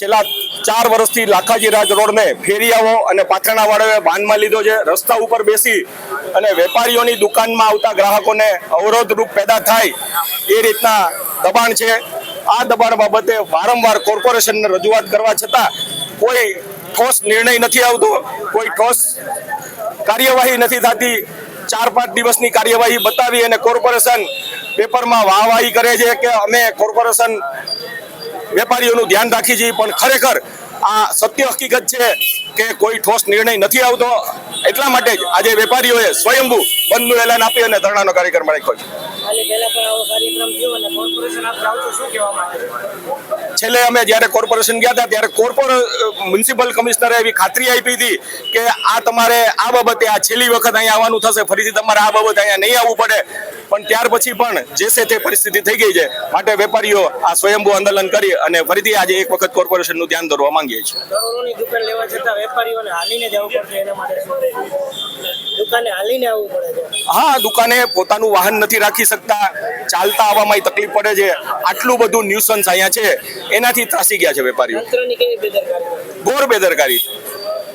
છેલ્લા ચાર વર્ષથી લાખાજી રાજ રોડને ફેરિયાઓ અને પાથરણાવાળાઓએ બાંધમાં લીધો છે. રસ્તા ઉપર બેસી અને વેપારીઓની દુકાનમાં આવતા ગ્રાહકોને અવરોધરૂપ પેદા થાય એ રીતના દબાણ છે. આ દબાણ બાબતે વારંવાર કોર્પોરેશનને રજૂઆત કરવા છતાં કોઈ ઠોસ નિર્ણય નથી આવતો. કોઈ ઠોસ કાર્યવાહી નથી થતી. ચાર પાંચ દિવસની કાર્યવાહી બતાવી અને કોર્પોરેશન પેપરમાં વાહવાહી કરે છે કે અમે કોર્પોરેશન વેપારીઓનું ધ્યાન રાખી છીએ પણ ખરેખર આ સત્ય હકીકત છે કે કોઈ ઠોસ નિર્ણય નથી આવતો. એટલા માટે જ આજે વેપારીઓએ સ્વયંભૂ બંધનું એલાન આપી અને ધરણાનો કાર્યક્રમ રાખ્યો છે. છેલ્લે અમે જ્યારે કોર્પોરેશન ગયા હતા ત્યારે કોર્પોર મ્યુનિસિપલ કમિશનરે એવી ખાતરી આપી હતી કે આ તમારે આ બાબતે આ છેલ્લી વખત અહીંયા આવવાનું થશે. ફરીથી તમારે આ બાબતે અહીંયા નહીં આવવું પડે. પણ ત્યાર પછી પણ જે છે તે પરિસ્થિતિ થઈ ગઈ છે. માટે વેપારીઓ આ સ્વયંભૂ આંદોલન કરી અને ફરીથી આજે એક વખત કોર્પોરેશનનું ધ્યાન દોરવા માંગીએ છીએ. હા દુકાને પોતાનું વાહન નથી રાખી શકતા. ચાલતા આવવામાં તકલીફ પડે છે. આટલું બધું ન્યુસન્સ અહીંયા છે. એનાથી ત્રાસી ગયા છે વેપારીઓ. ગોર ઘોર બેદરકારી.